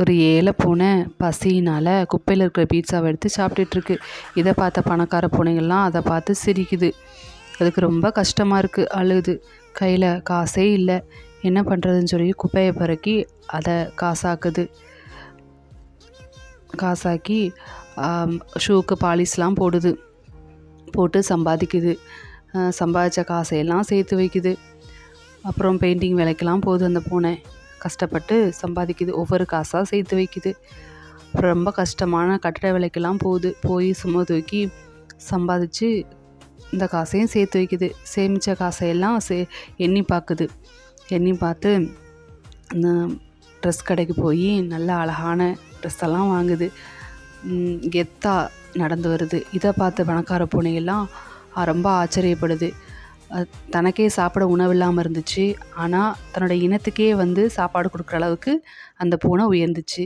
ஒரு ஏழை பூனை பசியினால் குப்பையில் இருக்கிற பீட்சாவை எடுத்து சாப்பிட்டுட்ருக்கு. இதை பார்த்த பணக்கார பூனைகள்லாம் அதை பார்த்து சிரிக்குது. அதுக்கு ரொம்ப கஷ்டமாக இருக்குது அழுகுது கையில் காசே இல்லை. என்ன பண்ணுறதுன்னு சொல்லி குப்பையை பறக்கி அதை காசாக்குது. காசாக்கி ஷூக்கு பாலிஷ்லாம் போடுது. போட்டு சம்பாதிக்குது. சம்பாதிச்ச காசையெல்லாம் சேர்த்து வைக்குது. அப்புறம் பெயிண்டிங் வேலைக்கெல்லாம் போகுது அந்த பூனை. கஷ்டப்பட்டு சம்பாதிக்குது. ஒவ்வொரு காசாக சேர்த்து வைக்குது. அப்புறம் ரொம்ப கஷ்டமான கட்டட வேலைக்கெல்லாம் போகுது. போய் சும்மா தூக்கி சம்பாதிச்சு இந்த காசையும் சேர்த்து வைக்குது. சேமித்த காசையெல்லாம் சே எண்ணி பார்க்குது. எண்ணி பார்த்து இந்த ட்ரெஸ் கடைக்கு போய் நல்ல அழகான ட்ரெஸ் எல்லாம் வாங்குது. கெத்தாக நடந்து வருது. இதை பார்த்த பணக்கார பூனையெல்லாம் ரொம்ப ஆச்சரியப்படுது. தனக்கே சாப்பிட உணவு இல்லாமல் இருந்துச்சு. ஆனால் தன்னோட இனத்துக்கே வந்து சாப்பாடு கொடுக்குற அளவுக்கு அந்த பூனை உயர்ந்துச்சு.